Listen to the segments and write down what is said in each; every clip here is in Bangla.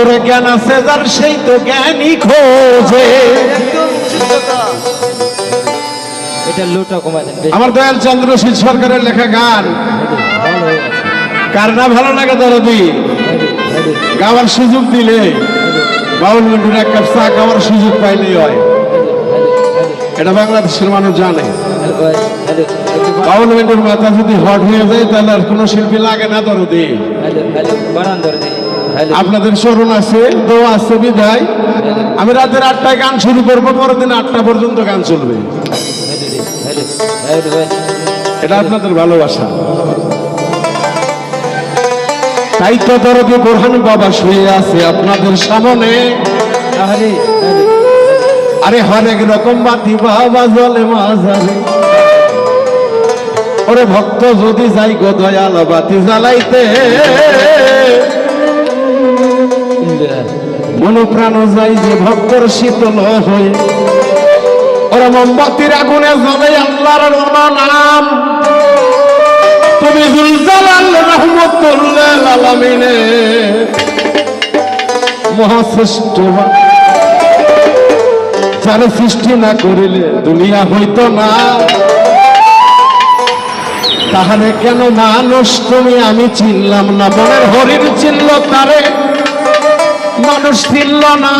ভক্তরে জ্ঞান আছে যার সেই তো জ্ঞানই খোঁজে। এটা লোটা কমায় আমার দয়াল চন্দ্রশীল সরকারের লেখা গান। কার না ভালো লাগে দরদি? গাওয়ার সুযোগ দিলে বাউল মিন্টুর এক কাপ চা খাওয়ার সুযোগ পাইলেই হয়। এটা বাংলাদেশের মানুষ জানে। বাউল মিন্টুর মাথা যদি হট হয়ে যায় তাহলে আর কোনো শিল্পী লাগে না দরদি। দিই হ্যালো আপনাদের স্মরণ আছে দোয়া আছে বিদায়। আমি রাতের আটটায় গান শুরু করব পরের দিন আটটা পর্যন্ত গান চলবে। এটা আপনাদের ভালোবাসা। তাই তো দরদি বোরহান বাবা শুয়ে আছে আপনাদের সামনে। আরে হরেক রকম বাতি বাবা জলে মাঝারে। ওরে ভক্ত যদি যাই গো দয়াল বাতি জ্বালাইতে। মনোপ্রাণ যাই যে ভক্তর শীতল হয়ে। ওরে মোমবাতির আগুনে জ্বলে আল্লাহর নাম। তুমি জুলজালাল আলামিনে যারা সৃষ্টি না করিলে দুনিয়া হইত না। তাহলে কেন মানুষ তুমি আমি চিনলাম না? বনের হরিণ চিনল তারে। মানুষ চিনল না।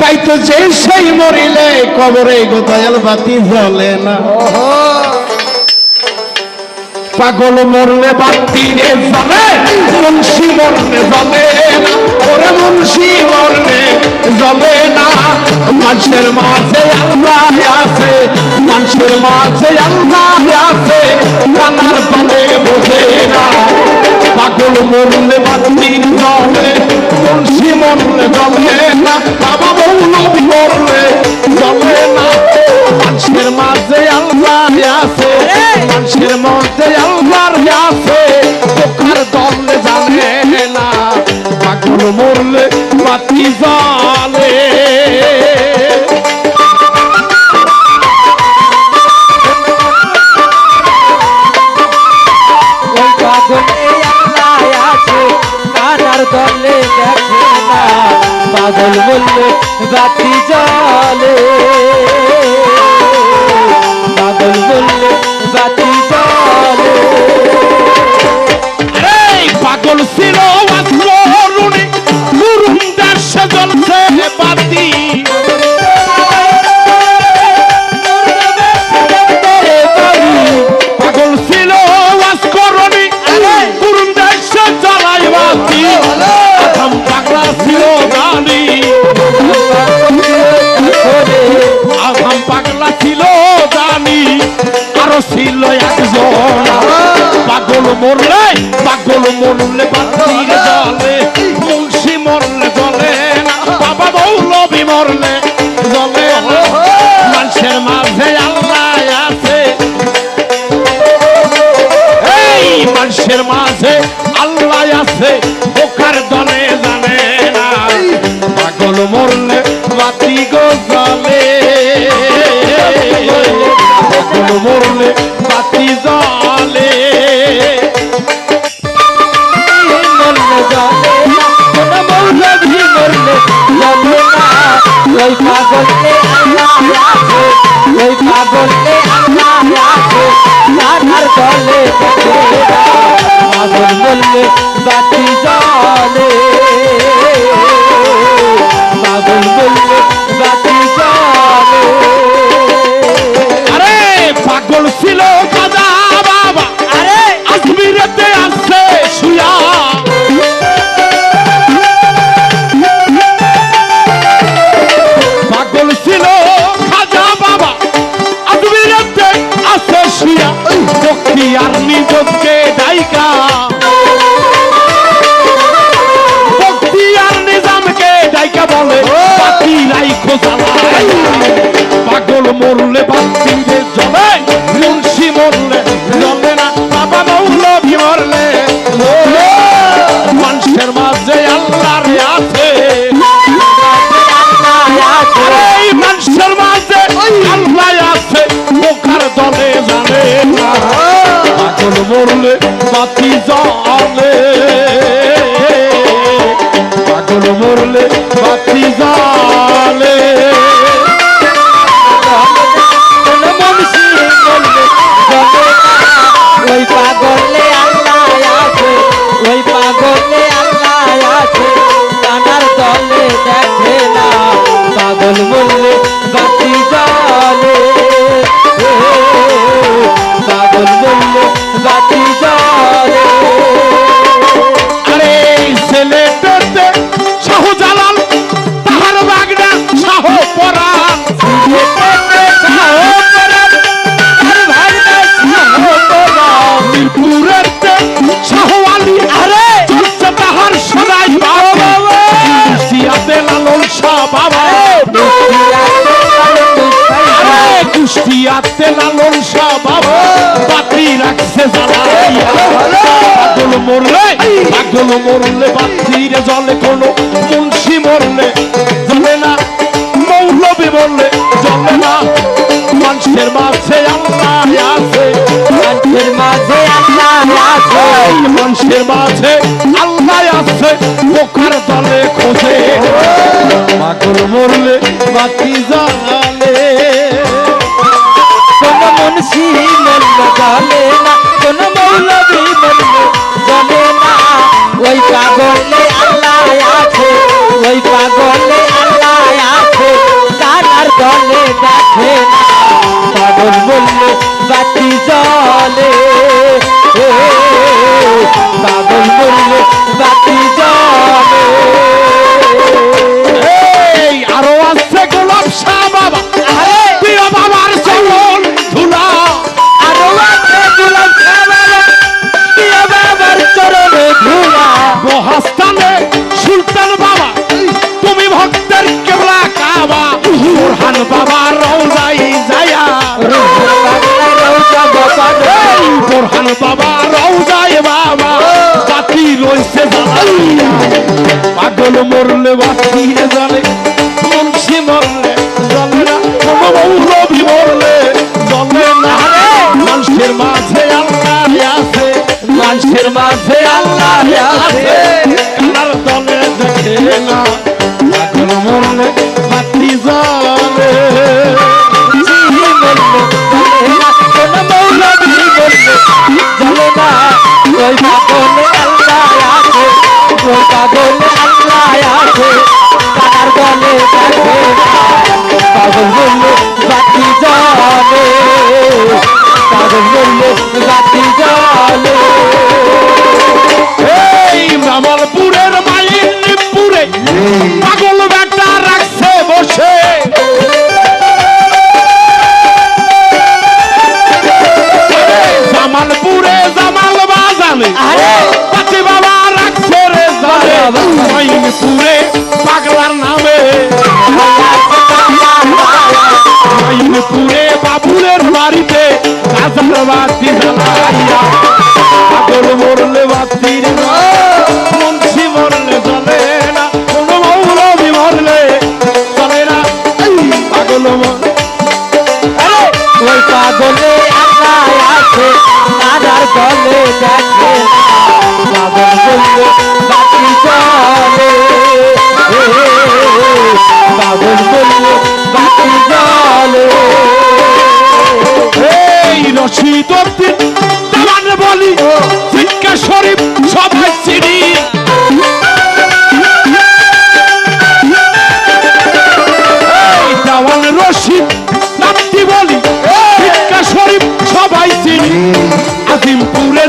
তাই তো যে সেই মরিলে কবরে গোতায়াল বাতি জ্বলে না। পাগল মরলে বাতি রে জ্বলে মুন্সি মরলে জ্বলে না। ওরে মুন্সি মরলে জ্বলে না। মানুষের মাঝে আল্লাহ আছে মানুষের মাঝে আল্লাহ আছে কানার পালে বোঝে না। পাগল মরলে বাতি জ্বলে মুন্সি মরলে জ্বলে না বাবা মৌলবী মরলে জ্বলে না। মানুষের মাঝে আল্লাহ আছে মানুষের মধ্যে আল্লাহর আছে পোকার দলে জানে না। পাগল মরলে বাতি জালে বাতি জলে পাগল বললে বাতি জলে পাগল ছিল অরুণে গুরুম দেশে জ্বলছে বাতি। ছিল একজন। পাগল মরলে পাগল মরলে বাতির জলে। মুন্সি মরলে জলে বাবা মৌলবী মরলে জলে। মানুষের মাঝে আল্লাহ ওই পাগলে আল্লাহ আছে ওই পাগলে আল্লাহ আছে কানার দলে দেখে না পাগল বললে বাতি জলে শুয়া ভক্তি আর নিজকে ডাইকা। ভক্তি আর নিজামকে দায়িকা বলে রাইখো পাগল মরলে বাতি বাতি জলে। পাগল মরলে বাতি জলে। ওই পাগলে আল্লাহ আছে, ওই পাগলে আল্লাহ আছে। কানার দলে দেখে না, পাগল মরলে বাতি জলে। পাগল মরলে বাতি জলে। মরলে, পাগল মরলে, বাতিরে জলে কোনো মুন্সি মরলে জলে না মৌলবি মরলে জলে না মানুষের মাঝে আল্লাহ আছে, মানুষের মাঝে আল্লাহ আছে, মানুষের মাঝে আল্লাহ আছে, পোকার দলে খোঁজে। পাগল মরলে, বাতি জ্বালে ওই পাগলে আল্লাহ আছে কানার দলে দেখে না। পাগল বললে বাতি জলে বোরহান বাবা রওজাই বাবা রইছে জ্বালাইয়া পাগল মরলে বাতি জ্বলে মুন্সি মরলে জ্বলে না মৌলবি মরলে জ্বলে না মানুষের মাঝে আল্লাহ আছে, মানুষের মাঝে আল্লাহ আছে। কানার দলে দেখে না Lord.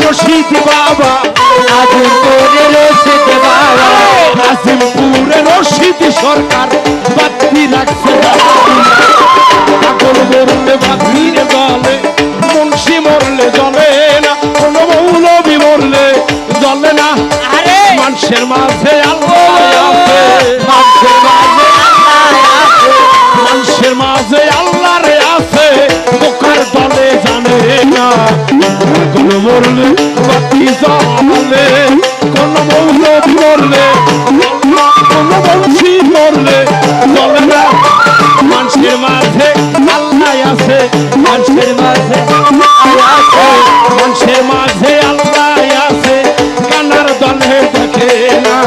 আজিমপুরে রশিদ বাবা আজিমপুরে রশিদ বাবা। রশিদ সরকার বাতি রাখছে পাগল মরলে বাতিরে জলে মুন্সি মরলে জলে না কোনো মৌলবি মরলে জলে না। মানুষের মাঝে মানুষের মাঝে আছে মানুষের মাঝে আল্লাহ আছে। কানার দলে দেখে না।